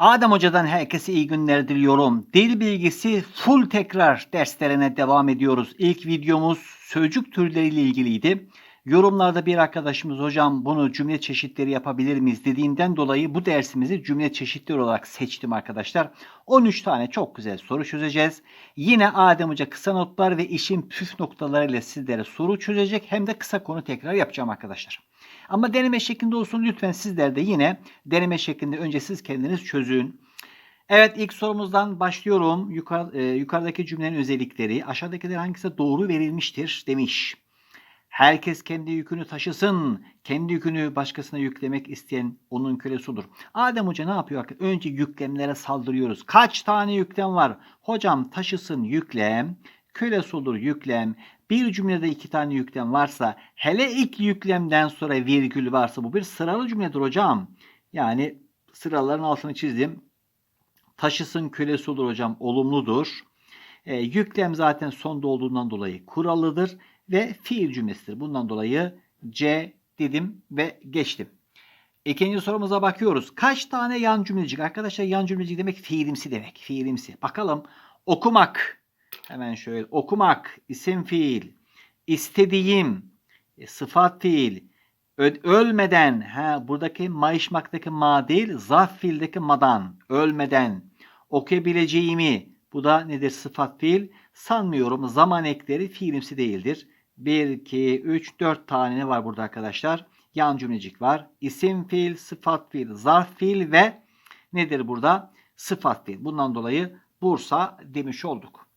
Adem Hoca'dan herkese iyi günler diliyorum. Dil bilgisi full tekrar derslerine devam ediyoruz. İlk videomuz sözcük türleriyle ilgiliydi. Yorumlarda bir arkadaşımız hocam bunu cümle çeşitleri yapabilir miyiz dediğinden dolayı bu dersimizi cümle çeşitleri olarak seçtim arkadaşlar. 13 tane çok güzel soru çözeceğiz. Yine Adem Hoca kısa notlar ve işin püf noktalarıyla sizlere soru çözecek hem de kısa konu tekrar yapacağım arkadaşlar. Ama deneme şeklinde olsun lütfen sizler de yine deneme şeklinde önce siz kendiniz çözün. Evet ilk sorumuzdan başlıyorum. Yukarı, e, yukarıdaki cümlenin özellikleri aşağıdakiler hangisi doğru verilmiştir demiş. Herkes kendi yükünü taşısın. Kendi yükünü başkasına yüklemek isteyen onun kölesi olur. Adem Hoca ne yapıyor? Önce yüklemlere saldırıyoruz. Kaç tane yüklem var? Hocam taşısın yüklem. Kölesi olur yüklem. Bir cümlede iki tane yüklem varsa hele ilk yüklemden sonra virgül varsa bu bir sıralı cümledir hocam. Yani sıraların altını çizdim. Taşısın kölesi olur hocam olumludur. E, yüklem zaten sonda olduğundan dolayı kurallıdır ve fiil cümlesidir. Bundan dolayı C dedim ve geçtim. İkinci sorumuza bakıyoruz. Kaç tane yan cümlecik? Arkadaşlar yan cümlecik demek fiilimsi demek. Fiilimsi. Bakalım. Okumak. Hemen şöyle. Okumak. isim fiil. İstediğim. e, sıfat fiil. Ölmeden. Ha, buradaki mayışmaktaki ma değil. Zarf fiildeki madan. Ölmeden. Okuyabileceğimi. Bu da nedir? Sıfat fiil. Sanmıyorum zaman ekleri fiilimsi değildir. 1, 2, 3, 4 tane ne var burada arkadaşlar? Yan cümlecik var. İsim fiil, sıfat fiil, zarf fiil ve nedir burada? Sıfat fiil. Bundan dolayı Bursa demiş olduk.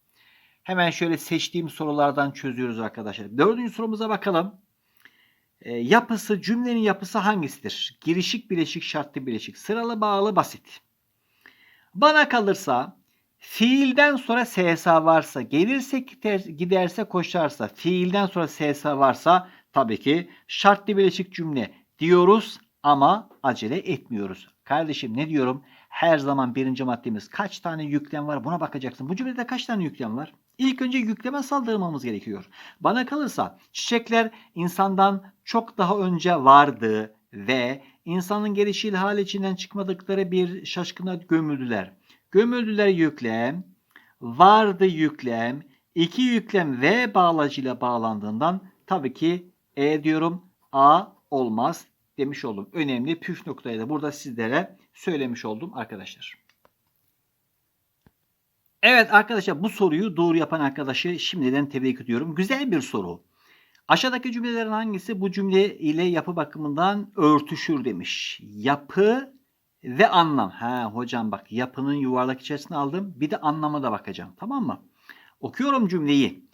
Hemen şöyle seçtiğim sorulardan çözüyoruz arkadaşlar. Dördüncü sorumuza bakalım. E, yapısı, cümlenin yapısı hangisidir? Girişik, bileşik, şartlı, bileşik. Sıralı, bağlı, basit. Bana kalırsa Fiilden sonra SSA varsa, gelirse gider, giderse koşarsa, fiilden sonra SSA varsa tabii ki şartlı bileşik cümle diyoruz ama acele etmiyoruz. Kardeşim ne diyorum? Her zaman birinci maddemiz kaç tane yüklem var buna bakacaksın. Bu cümlede kaç tane yüklem var? İlk önce yükleme saldırmamız gerekiyor. Bana kalırsa çiçekler insandan çok daha önce vardı ve insanın gelişiyle hal içinden çıkmadıkları bir şaşkına gömüldüler. Gömüldüler yüklem, vardı yüklem, iki yüklem ve bağlacıyla bağlandığından tabii ki E diyorum A olmaz demiş oldum. Önemli püf noktayı da burada sizlere söylemiş oldum arkadaşlar. Evet arkadaşlar bu soruyu doğru yapan arkadaşı şimdiden tebrik ediyorum. Güzel bir soru. Aşağıdaki cümlelerin hangisi bu cümle ile yapı bakımından örtüşür demiş. Yapı ve anlam. Ha hocam bak yapının yuvarlak içerisine aldım. Bir de anlama da bakacağım. Tamam mı? Okuyorum cümleyi.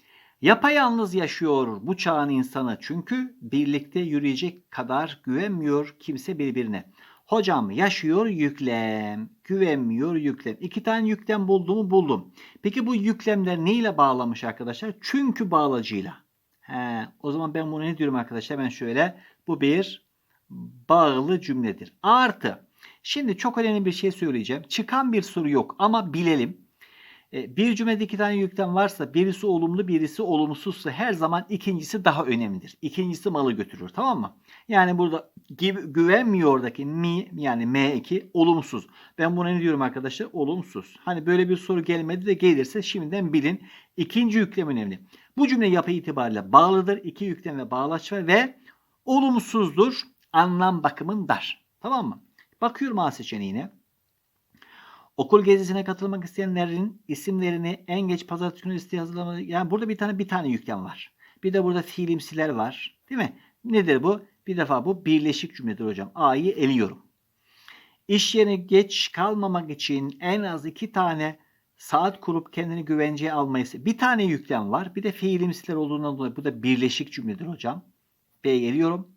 Yapayalnız yaşıyor bu çağın insanı çünkü birlikte yürüyecek kadar güvenmiyor kimse birbirine. Hocam yaşıyor yüklem, güvenmiyor yüklem. İki tane yüklem bulduğumu buldum. Peki bu yüklemler neyle bağlamış arkadaşlar? Çünkü bağlacıyla. He, o zaman ben bunu ne diyorum arkadaşlar? Ben şöyle bu bir bağlı cümledir. Artı Şimdi çok önemli bir şey söyleyeceğim. Çıkan bir soru yok ama bilelim. E, Bir cümlede iki tane yüklem varsa birisi olumlu birisi olumsuzsa her zaman ikincisi daha önemlidir. İkincisi malı götürür tamam mı? Yani burada gü- güvenmiyordaki mi yani M2 olumsuz. Ben buna ne diyorum arkadaşlar? Olumsuz. Hani böyle bir soru gelmedi de gelirse şimdiden bilin. İkinci yüklem önemli. Bu cümle yapı itibariyle bağlıdır. İki yüklem ve bağlaç var ve olumsuzdur. Anlam bakımından. Tamam mı? Bakıyorum A seçeneğine. Okul gezisine katılmak isteyenlerin isimlerini en geç pazartesi günü listeye hazırlamak. Yani burada bir tane bir tane yüklem var. Bir de burada fiilimsiler var. Değil mi? Nedir bu? Bir defa bu birleşik cümledir hocam. A'yı eliyorum. İş yerine geç kalmamak için en az iki tane saat kurup kendini güvenceye almayı. Bir tane yüklem var. Bir de fiilimsiler olduğundan dolayı bu da birleşik cümledir hocam. B'ye geliyorum.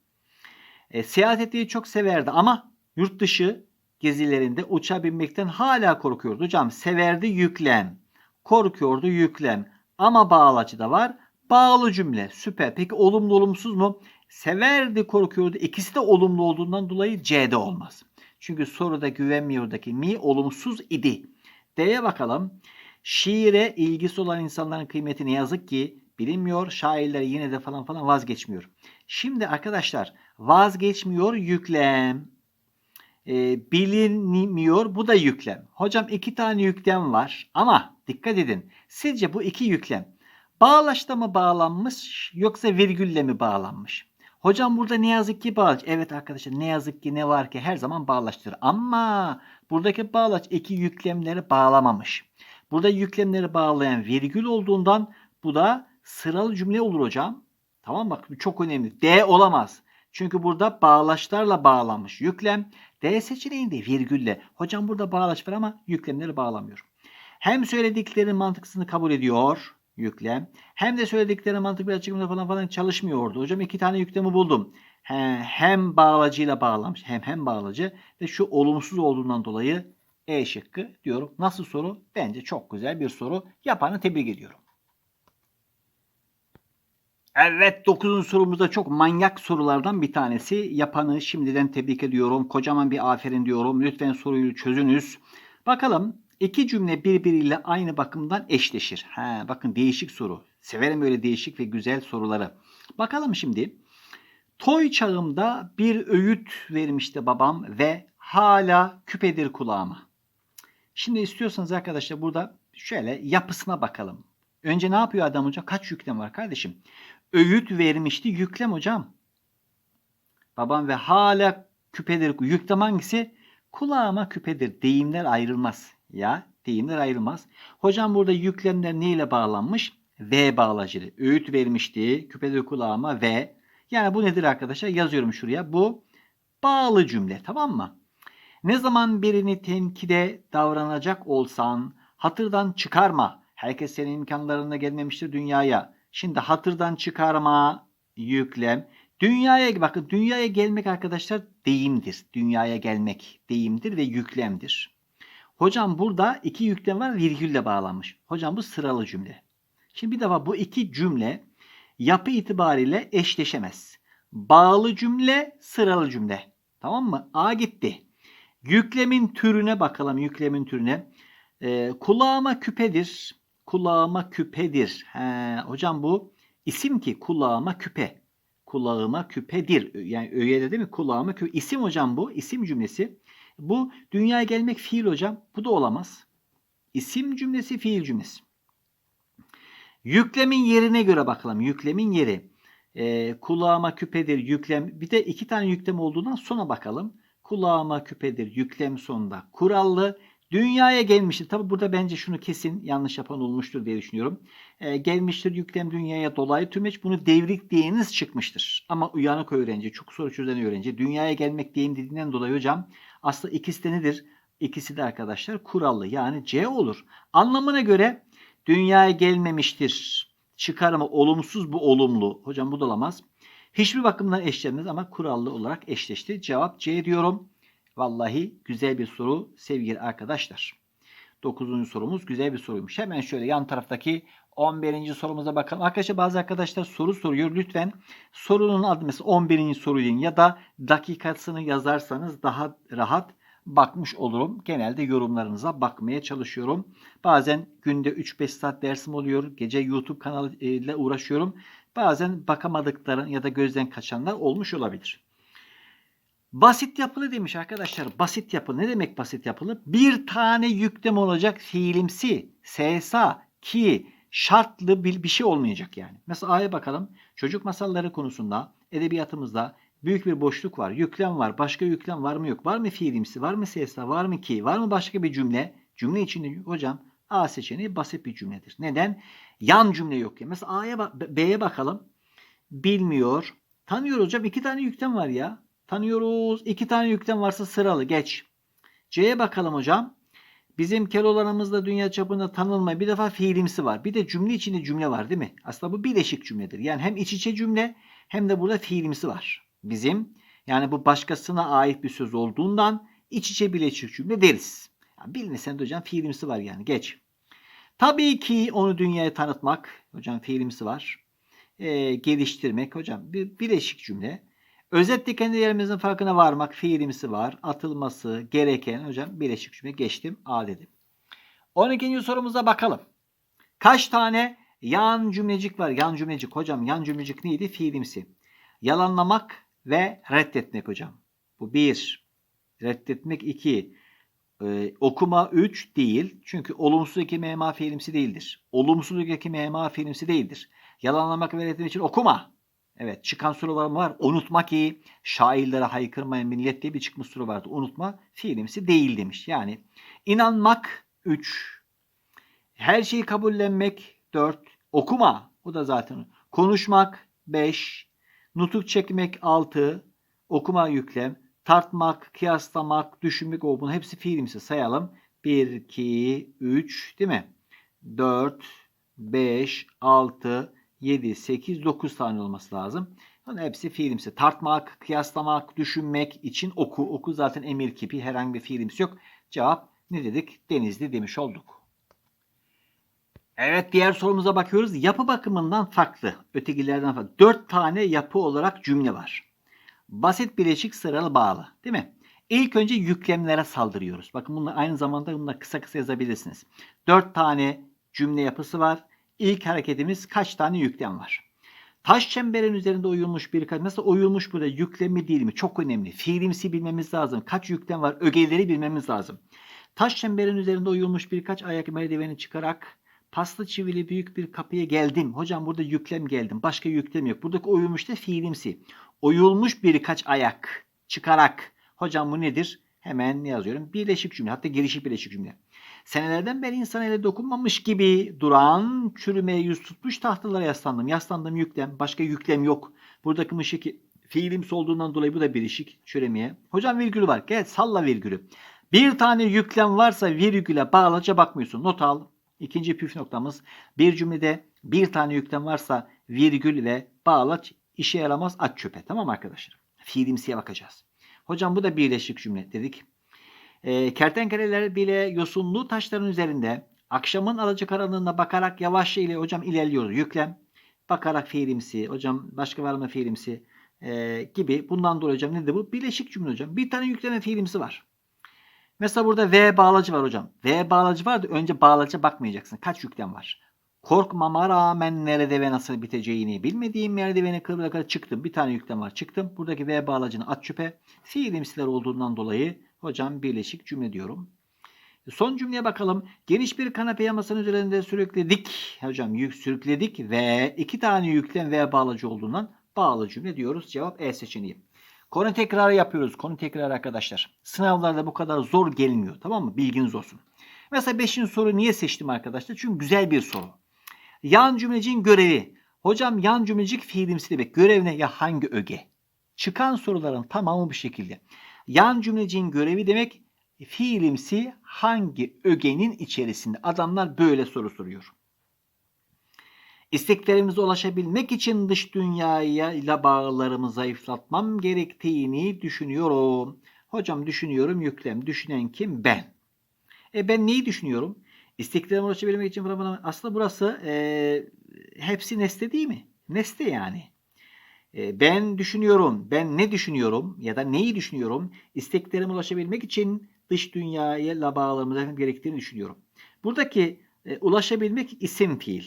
E, seyahat etmeyi çok severdi ama yurt dışı gezilerinde uçağa binmekten hala korkuyordu. Hocam severdi yüklem. Korkuyordu yüklem. Ama bağlacı da var. Bağlı cümle. Süper. Peki olumlu olumsuz mu? Severdi korkuyordu. İkisi de olumlu olduğundan dolayı C'de olmaz. Çünkü soruda güvenmiyordaki mi olumsuz idi. D'ye bakalım. Şiire ilgisi olan insanların kıymeti ne yazık ki bilinmiyor. Şairler yine de falan falan vazgeçmiyor. Şimdi arkadaşlar vazgeçmiyor yüklem. E, bilinmiyor. Bu da yüklem. Hocam iki tane yüklem var ama dikkat edin. Sizce bu iki yüklem bağlaçta mı bağlanmış yoksa virgülle mi bağlanmış? Hocam burada ne yazık ki bağlaç. Evet arkadaşlar ne yazık ki ne var ki her zaman bağlaçtır. Ama buradaki bağlaç iki yüklemleri bağlamamış. Burada yüklemleri bağlayan virgül olduğundan bu da sıralı cümle olur hocam. Tamam bak çok önemli. D olamaz. Çünkü burada bağlaçlarla bağlanmış yüklem. D seçeneğinde virgülle. Hocam burada bağlaç var ama yüklemleri bağlamıyor. Hem söylediklerinin mantıksını kabul ediyor yüklem. Hem de söyledikleri mantık bir açıklamada falan falan çalışmıyordu. Hocam iki tane yüklemi buldum. He, hem bağlacıyla bağlamış hem hem bağlacı ve şu olumsuz olduğundan dolayı E şıkkı diyorum. Nasıl soru? Bence çok güzel bir soru. Yapanı tebrik ediyorum. Evet 9. sorumuzda çok manyak sorulardan bir tanesi. Yapanı şimdiden tebrik ediyorum. Kocaman bir aferin diyorum. Lütfen soruyu çözünüz. Bakalım iki cümle birbiriyle aynı bakımdan eşleşir. Ha, bakın değişik soru. Severim öyle değişik ve güzel soruları. Bakalım şimdi. Toy çağımda bir öğüt vermişti babam ve hala küpedir kulağıma. Şimdi istiyorsanız arkadaşlar burada şöyle yapısına bakalım. Önce ne yapıyor adam hocam? Kaç yüklem var kardeşim? Öğüt vermişti yüklem hocam. Babam ve hala küpedir. Yüklem hangisi? Kulağıma küpedir. Deyimler ayrılmaz. Ya deyimler ayrılmaz. Hocam burada yüklemler neyle bağlanmış? V bağlacılı. Öğüt vermişti. Küpedir kulağıma ve. Yani bu nedir arkadaşlar? Yazıyorum şuraya. Bu bağlı cümle. Tamam mı? Ne zaman birini tenkide davranacak olsan hatırdan çıkarma. Herkes senin imkanlarına gelmemiştir dünyaya. Şimdi hatırdan çıkarma, yüklem. Dünyaya bakın dünyaya gelmek arkadaşlar deyimdir. Dünyaya gelmek deyimdir ve yüklemdir. Hocam burada iki yüklem var virgülle bağlanmış. Hocam bu sıralı cümle. Şimdi bir defa bu iki cümle yapı itibariyle eşleşemez. Bağlı cümle, sıralı cümle. Tamam mı? A gitti. Yüklemin türüne bakalım. Yüklemin türüne. Ee, kulağıma küpedir. Kulağıma küpedir. He, hocam bu isim ki kulağıma küpe. Kulağıma küpedir. Yani öğede değil mi? Kulağıma küpe. İsim hocam bu. İsim cümlesi. Bu dünyaya gelmek fiil hocam. Bu da olamaz. İsim cümlesi fiil cümlesi. Yüklemin yerine göre bakalım. Yüklemin yeri. Ee, kulağıma küpedir yüklem. Bir de iki tane yüklem olduğundan sonra bakalım. Kulağıma küpedir yüklem sonunda kurallı. Dünyaya gelmiştir. Tabi burada bence şunu kesin yanlış yapan olmuştur diye düşünüyorum. Ee, gelmiştir yüklem dünyaya dolayı tümeç bunu devrik diyeniz çıkmıştır. Ama uyanık öğrenci, çok soru çözen öğrenci dünyaya gelmek diyeyim dediğinden dolayı hocam aslında ikisi de nedir? İkisi de arkadaşlar kurallı yani C olur. Anlamına göre dünyaya gelmemiştir. Çıkarımı olumsuz bu olumlu. Hocam bu da olamaz. Hiçbir bakımdan eşlenmez ama kurallı olarak eşleşti. Cevap C diyorum. Vallahi güzel bir soru sevgili arkadaşlar. 9. sorumuz güzel bir soruymuş. Hemen şöyle yan taraftaki 11. sorumuza bakalım. Arkadaşlar bazı arkadaşlar soru soruyor. Lütfen sorunun adı mesela 11. soru deyin ya da dakikasını yazarsanız daha rahat bakmış olurum. Genelde yorumlarınıza bakmaya çalışıyorum. Bazen günde 3-5 saat dersim oluyor. Gece YouTube kanalıyla uğraşıyorum. Bazen bakamadıkların ya da gözden kaçanlar olmuş olabilir. Basit yapılı demiş arkadaşlar. Basit yapılı. Ne demek basit yapılı? Bir tane yüklem olacak fiilimsi, sesa, ki, şartlı bir, bir şey olmayacak yani. Mesela A'ya bakalım. Çocuk masalları konusunda edebiyatımızda büyük bir boşluk var. Yüklem var. Başka yüklem var mı yok? Var mı fiilimsi? Var mı sesa? Var mı ki? Var mı başka bir cümle? Cümle içinde hocam A seçeneği basit bir cümledir. Neden? Yan cümle yok ya. Mesela A'ya B'ye bakalım. Bilmiyor. Tanıyor hocam. iki tane yüklem var ya. Tanıyoruz. İki tane yüklem varsa sıralı. Geç. C'ye bakalım hocam. Bizim kelolarımızda dünya çapında tanınmayan bir defa fiilimsi var. Bir de cümle içinde cümle var değil mi? Aslında bu bileşik cümledir. Yani hem iç içe cümle hem de burada fiilimsi var. Bizim yani bu başkasına ait bir söz olduğundan iç içe bileşik cümle deriz. Yani bilmesen de hocam fiilimsi var yani. Geç. Tabii ki onu dünyaya tanıtmak. Hocam fiilimsi var. Ee, geliştirmek hocam bir bileşik cümle. Özetle kendi yerimizin farkına varmak fiilimsi var. Atılması gereken hocam bileşik cümle geçtim A dedim. 12. sorumuza bakalım. Kaç tane yan cümlecik var? Yan cümlecik hocam yan cümlecik neydi? Fiilimsi. Yalanlamak ve reddetmek hocam. Bu bir. Reddetmek 2. Ee, okuma 3 değil. Çünkü olumsuz eki mema fiilimsi değildir. Olumsuzluk eki mema fiilimsi değildir. Yalanlamak ve reddetmek için okuma. Evet çıkan mı var? Unutma ki şairlere haykırmayan millet diye bir çıkmış soru vardı. Unutma fiilimsi değil demiş. Yani inanmak 3. Her şeyi kabullenmek 4. Okuma. Bu da zaten. Konuşmak 5. Nutuk çekmek 6. Okuma yüklem. Tartmak, kıyaslamak, düşünmek o bunun hepsi fiilimsi sayalım. 1, 2, 3 değil mi? 4, 5, 6, 7, 8, 9 tane olması lazım. Yani hepsi fiilimsi. Tartmak, kıyaslamak, düşünmek için oku. Oku zaten emir kipi. Herhangi bir fiilimsi yok. Cevap ne dedik? Denizli demiş olduk. Evet diğer sorumuza bakıyoruz. Yapı bakımından farklı. Ötekilerden farklı. 4 tane yapı olarak cümle var. Basit bileşik sıralı bağlı. Değil mi? İlk önce yüklemlere saldırıyoruz. Bakın bunu aynı zamanda bunu da kısa kısa yazabilirsiniz. 4 tane cümle yapısı var. İlk hareketimiz kaç tane yüklem var? Taş çemberin üzerinde oyulmuş bir Mesela oyulmuş burada yüklemi değil mi? Çok önemli. Fiilimsi bilmemiz lazım. Kaç yüklem var? Ögeleri bilmemiz lazım. Taş çemberin üzerinde oyulmuş birkaç ayak merdiveni çıkarak paslı çivili büyük bir kapıya geldim. Hocam burada yüklem geldim. Başka yüklem yok. Buradaki oyulmuş da fiilimsi. Oyulmuş birkaç ayak çıkarak. Hocam bu nedir? Hemen yazıyorum. Birleşik cümle. Hatta gelişik birleşik cümle. Senelerden beri insan ele dokunmamış gibi duran, çürümeye yüz tutmuş tahtalara yaslandım. Yaslandım yüklem. Başka yüklem yok. Buradaki mışık fiilimsi olduğundan dolayı bu da birleşik çürümeye. Hocam virgülü var. Gel salla virgülü. Bir tane yüklem varsa virgüle bağlaca bakmıyorsun. Not al. İkinci püf noktamız bir cümlede bir tane yüklem varsa virgül ve bağlaç işe yaramaz at çöpe. Tamam arkadaşlar? Fiilimsiye bakacağız. Hocam bu da birleşik cümle dedik. E, kertenkeleler bile yosunlu taşların üzerinde akşamın alacakaranlığına bakarak yavaşça ile hocam ilerliyoruz. Yüklem bakarak fiilimsi. Hocam başka var mı fiilimsi? E, gibi. Bundan dolayı hocam nedir bu? Birleşik cümle hocam. Bir tane yükleme fiilimsi var. Mesela burada V bağlacı var hocam. V bağlacı var da önce bağlaca bakmayacaksın. Kaç yüklem var? Korkmama rağmen nerede ve nasıl biteceğini bilmediğim merdiveni kırarak çıktım. Bir tane yüklem var. Çıktım. Buradaki V bağlacını at çöpe. Fiilimsiler olduğundan dolayı hocam birleşik cümle diyorum. Son cümleye bakalım. Geniş bir kanepe masanın üzerinde sürükledik. Hocam yük sürükledik ve iki tane yüklem V bağlacı olduğundan bağlı cümle diyoruz. Cevap E seçeneği. Konu tekrarı yapıyoruz. Konu tekrarı arkadaşlar. Sınavlarda bu kadar zor gelmiyor. Tamam mı? Bilginiz olsun. Mesela 5. soru niye seçtim arkadaşlar? Çünkü güzel bir soru. Yan cümlecin görevi. Hocam yan cümlecik fiilimsi demek. Görevine ya hangi öge? Çıkan soruların tamamı bu şekilde. Yan cümlecin görevi demek fiilimsi hangi ögenin içerisinde? Adamlar böyle soru soruyor. İsteklerimize ulaşabilmek için dış dünyaya ile bağlarımı zayıflatmam gerektiğini düşünüyorum. Hocam düşünüyorum yüklem. Düşünen kim? Ben. E ben neyi düşünüyorum? İsteklerime ulaşabilmek için falan aslında burası e, hepsi nesne değil mi? Nesne yani. E, ben düşünüyorum. Ben ne düşünüyorum ya da neyi düşünüyorum? İsteklerime ulaşabilmek için dış dünyaya ile bağlarımı gerektiğini düşünüyorum. Buradaki e, ulaşabilmek isim fiil.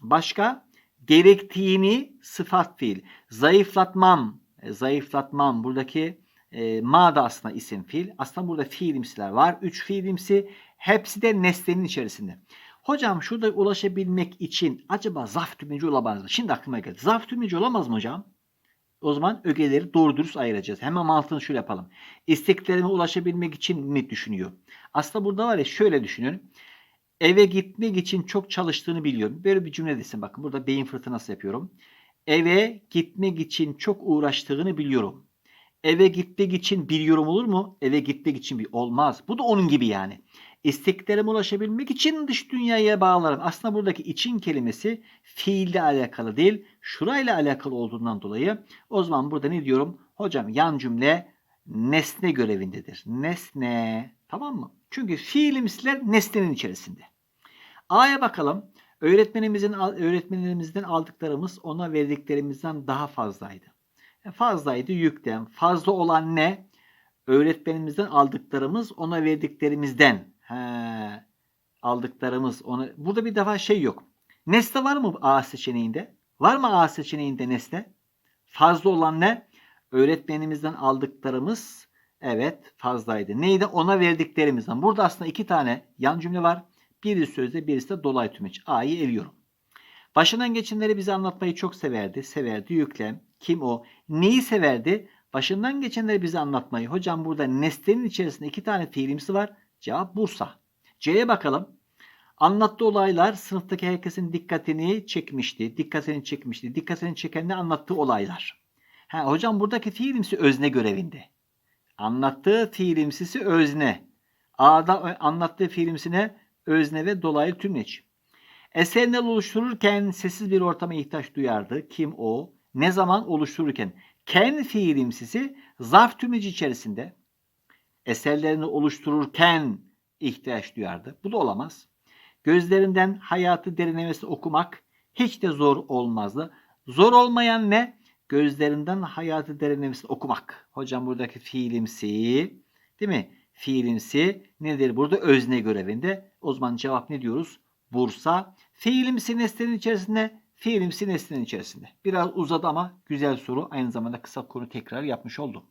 Başka gerektiğini sıfat fiil. Zayıflatmam, e, zayıflatmam buradaki e, ma da aslında isim fiil. Aslında burada fiilimsiler var. Üç fiilimsi. Hepsi de nesnenin içerisinde. Hocam şurada ulaşabilmek için acaba zaf tümleci olamaz mı? Şimdi aklıma geldi. Zaf tümleci olamaz mı hocam? O zaman ögeleri doğru dürüst ayıracağız. Hemen mantığını şöyle yapalım. İsteklerime ulaşabilmek için ne düşünüyor? Aslında burada var ya şöyle düşünün. Eve gitmek için çok çalıştığını biliyorum. Böyle bir cümle desin. Bakın burada beyin fırtınası yapıyorum. Eve gitmek için çok uğraştığını biliyorum. Eve gitmek için biliyorum olur mu? Eve gitmek için bir olmaz. Bu da onun gibi yani. İsteklerime ulaşabilmek için dış dünyaya bağlarım. Aslında buradaki için kelimesi fiille alakalı değil, şurayla alakalı olduğundan dolayı o zaman burada ne diyorum? Hocam yan cümle nesne görevindedir. Nesne. Tamam mı? Çünkü fiilimsiler nesnenin içerisinde. A'ya bakalım. Öğretmenimizin öğretmenimizden aldıklarımız ona verdiklerimizden daha fazlaydı. E, fazlaydı yüklem. Fazla olan ne? Öğretmenimizden aldıklarımız ona verdiklerimizden. He, aldıklarımız ona. Burada bir defa şey yok. Nesne var mı A seçeneğinde? Var mı A seçeneğinde nesne? Fazla olan ne? Öğretmenimizden aldıklarımız Evet fazlaydı. Neydi? Ona verdiklerimizden. Burada aslında iki tane yan cümle var. Birisi sözde birisi de dolay tümeç. A'yı eliyorum. Başından geçenleri bize anlatmayı çok severdi. Severdi yüklem. Kim o? Neyi severdi? Başından geçenleri bize anlatmayı. Hocam burada nesnenin içerisinde iki tane fiilimsi var. Cevap Bursa. C'ye bakalım. Anlattığı olaylar sınıftaki herkesin dikkatini çekmişti. Dikkatini çekmişti. Dikkatini çeken de anlattığı olaylar. Ha, hocam buradaki fiilimsi özne görevinde. Anlattığı fiilimsisi özne. A'da anlattığı fiilimsine özne ve dolaylı tümleç. Eserini oluştururken sessiz bir ortama ihtiyaç duyardı. Kim o? Ne zaman oluştururken? Ken fiilimsisi zarf tümleci içerisinde eserlerini oluştururken ihtiyaç duyardı. Bu da olamaz. Gözlerinden hayatı derinlemesine okumak hiç de zor olmazdı. Zor olmayan ne? Gözlerinden hayatı derinlemesine okumak. Hocam buradaki fiilimsi değil mi? Fiilimsi nedir burada? Özne görevinde. O zaman cevap ne diyoruz? Bursa. Fiilimsi nesnenin içerisinde, fiilimsi nesnenin içerisinde. Biraz uzadı ama güzel soru. Aynı zamanda kısa konu tekrar yapmış oldum.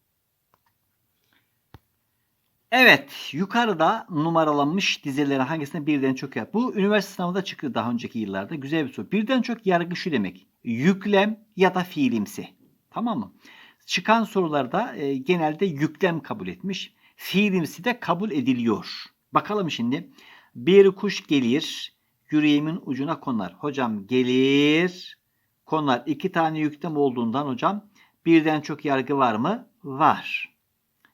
Evet, yukarıda numaralanmış dizeleri hangisine birden çok yap? Bu üniversite sınavında çıktı daha önceki yıllarda. Güzel bir soru. Birden çok yargı şu demek. Yüklem ya da fiilimsi. Tamam mı? Çıkan sorularda e, genelde yüklem kabul etmiş. Fiilimsi de kabul ediliyor. Bakalım şimdi. Bir kuş gelir, yüreğimin ucuna konar. Hocam gelir, konar. İki tane yüklem olduğundan hocam birden çok yargı var mı? Var.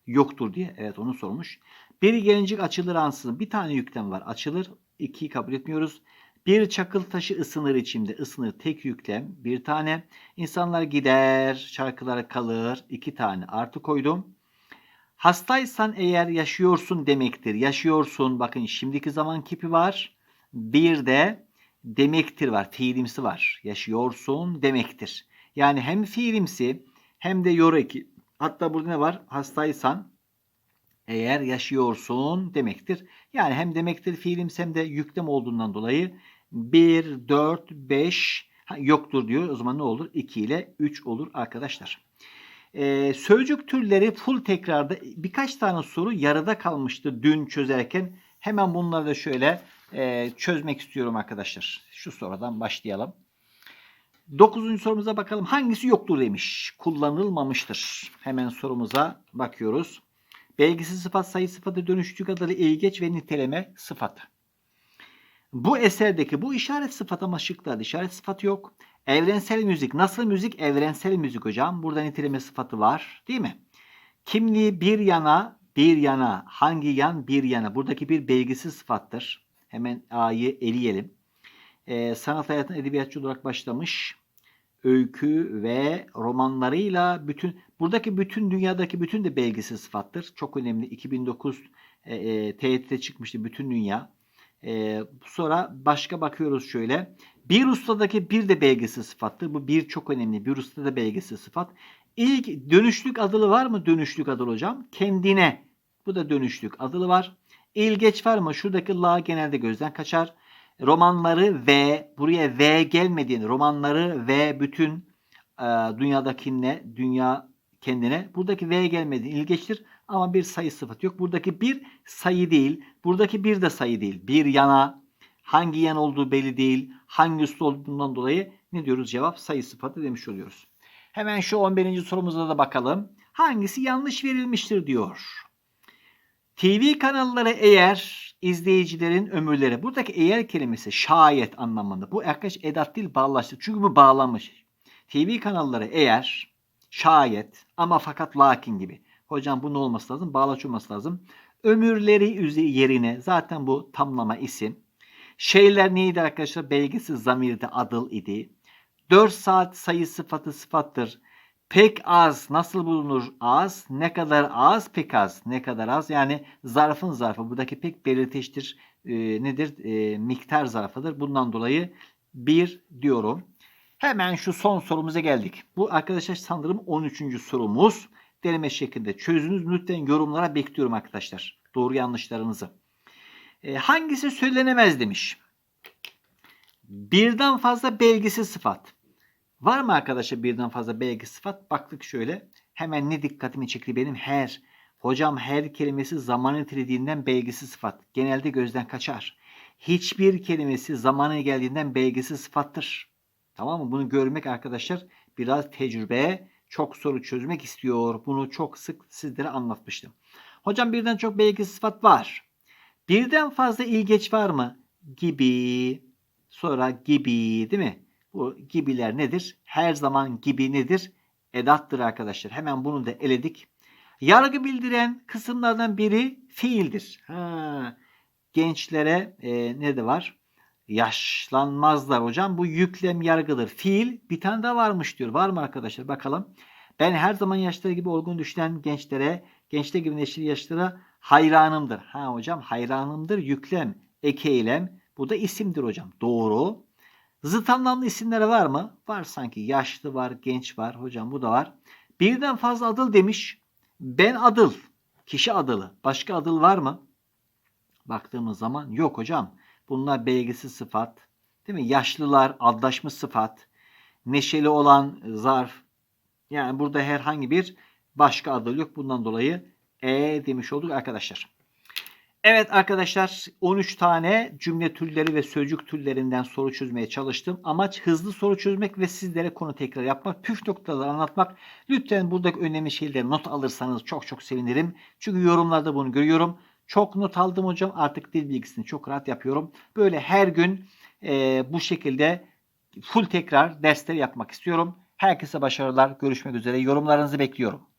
Yoktur diye. Evet onu sormuş. Bir gelincik açılır ansızın. Bir tane yüklem var. Açılır. İkiyi kabul etmiyoruz. Bir çakıl taşı ısınır içimde. Isınır tek yüklem. Bir tane. İnsanlar gider. Şarkılara kalır. İki tane. Artı koydum. Hastaysan eğer yaşıyorsun demektir. Yaşıyorsun. Bakın şimdiki zaman kipi var. Bir de demektir var. Fiilimsi var. Yaşıyorsun demektir. Yani hem fiilimsi hem de yor eki. Hatta burada ne var? Hastaysan eğer yaşıyorsun demektir. Yani hem demektir fiilimsi hem de yüklem olduğundan dolayı 1, 4, 5 yoktur diyor. O zaman ne olur? 2 ile 3 olur arkadaşlar. Ee, sözcük türleri full tekrarda birkaç tane soru yarıda kalmıştı dün çözerken. Hemen bunları da şöyle e, çözmek istiyorum arkadaşlar. Şu sorudan başlayalım. Dokuzuncu sorumuza bakalım. Hangisi yoktur demiş. Kullanılmamıştır. Hemen sorumuza bakıyoruz. Belgisiz sıfat sayı sıfatı dönüştük adalı ilgeç ve niteleme sıfatı. Bu eserdeki bu işaret sıfatı ama şıklarda işaret sıfatı yok. Evrensel müzik. Nasıl müzik? Evrensel müzik hocam. Burada niteleme sıfatı var. Değil mi? Kimliği bir yana, bir yana. Hangi yan? Bir yana. Buradaki bir belgisiz sıfattır. Hemen A'yı eleyelim. Ee, sanat hayatına edebiyatçı olarak başlamış. Öykü ve romanlarıyla bütün buradaki bütün dünyadaki bütün de belgisiz sıfattır. Çok önemli. 2009 e, e, TYT'de çıkmıştı bütün dünya. E, sonra başka bakıyoruz şöyle. Bir ustadaki bir de belgesiz sıfattır. Bu bir çok önemli. Bir ustada belgesiz sıfat. İlk dönüşlük adılı var mı? Dönüşlük adılı hocam. Kendine. Bu da dönüşlük adılı var. İlgeç var mı? Şuradaki la genelde gözden kaçar. Romanları ve buraya v gelmediğini romanları ve bütün e, dünyadakine dünya kendine buradaki v gelmediğini ilgeçtir ama bir sayı sıfatı yok. Buradaki bir sayı değil. Buradaki bir de sayı değil. Bir yana hangi yan olduğu belli değil. Hangi üstü olduğundan dolayı ne diyoruz? Cevap sayı sıfatı demiş oluyoruz. Hemen şu 11. sorumuza da bakalım. Hangisi yanlış verilmiştir diyor. TV kanalları eğer izleyicilerin ömürleri. Buradaki eğer kelimesi şayet anlamında. Bu arkadaş edat değil bağlaştı. Çünkü bu bağlanmış. TV kanalları eğer şayet ama fakat lakin gibi. Hocam bu ne olması lazım? Bağlaç olması lazım. Ömürleri yerine zaten bu tamlama isim. Şeyler neydi arkadaşlar? Belgesiz zamirde adıl idi. 4 saat sayı sıfatı sıfattır. Pek az nasıl bulunur? Az. Ne kadar az? Pek az. Ne kadar az? Yani zarfın zarfı. Buradaki pek belirteçtir. E, nedir? E, miktar zarfıdır. Bundan dolayı bir diyorum. Hemen şu son sorumuza geldik. Bu arkadaşlar sanırım 13. sorumuz. Deneme şeklinde çözünüz. Lütfen yorumlara bekliyorum arkadaşlar. Doğru yanlışlarınızı. E, hangisi söylenemez demiş. Birden fazla belgisiz sıfat. Var mı arkadaşlar birden fazla belgi sıfat? Baktık şöyle. Hemen ne dikkatimi çekti benim her Hocam her kelimesi zaman nitelediğinden belgisiz sıfat. Genelde gözden kaçar. Hiçbir kelimesi zamanı geldiğinden belgisiz sıfattır. Tamam mı? Bunu görmek arkadaşlar biraz tecrübe, çok soru çözmek istiyor. Bunu çok sık sizlere anlatmıştım. Hocam birden çok belgisiz sıfat var. Birden fazla ilgeç var mı? Gibi, sonra gibi değil mi? Bu gibiler nedir? Her zaman gibi nedir? Edattır arkadaşlar. Hemen bunu da eledik. Yargı bildiren kısımlardan biri fiildir. Ha, gençlere e, ne de var? Yaşlanmazlar hocam. Bu yüklem yargıdır. Fiil bir tane daha varmış diyor. Var mı arkadaşlar? Bakalım. Ben her zaman yaşları gibi olgun düşünen gençlere, gençler gibi neşeli yaşlara hayranımdır. Ha hocam hayranımdır. Yüklem, eke eylem. Bu da isimdir hocam. Doğru. Zıt anlamlı isimleri var mı? Var sanki. Yaşlı var, genç var. Hocam bu da var. Birden fazla adıl demiş. Ben adıl. Kişi adılı. Başka adıl var mı? Baktığımız zaman yok hocam. Bunlar belgisiz sıfat. Değil mi? Yaşlılar adlaşmış sıfat. Neşeli olan zarf. Yani burada herhangi bir başka adıl yok. Bundan dolayı e demiş olduk arkadaşlar. Evet arkadaşlar 13 tane cümle türleri ve sözcük türlerinden soru çözmeye çalıştım. Amaç hızlı soru çözmek ve sizlere konu tekrar yapmak, püf noktaları anlatmak. Lütfen buradaki önemli şeyleri not alırsanız çok çok sevinirim. Çünkü yorumlarda bunu görüyorum. Çok not aldım hocam. Artık dil bilgisini çok rahat yapıyorum. Böyle her gün e, bu şekilde full tekrar dersler yapmak istiyorum. Herkese başarılar. Görüşmek üzere. Yorumlarınızı bekliyorum.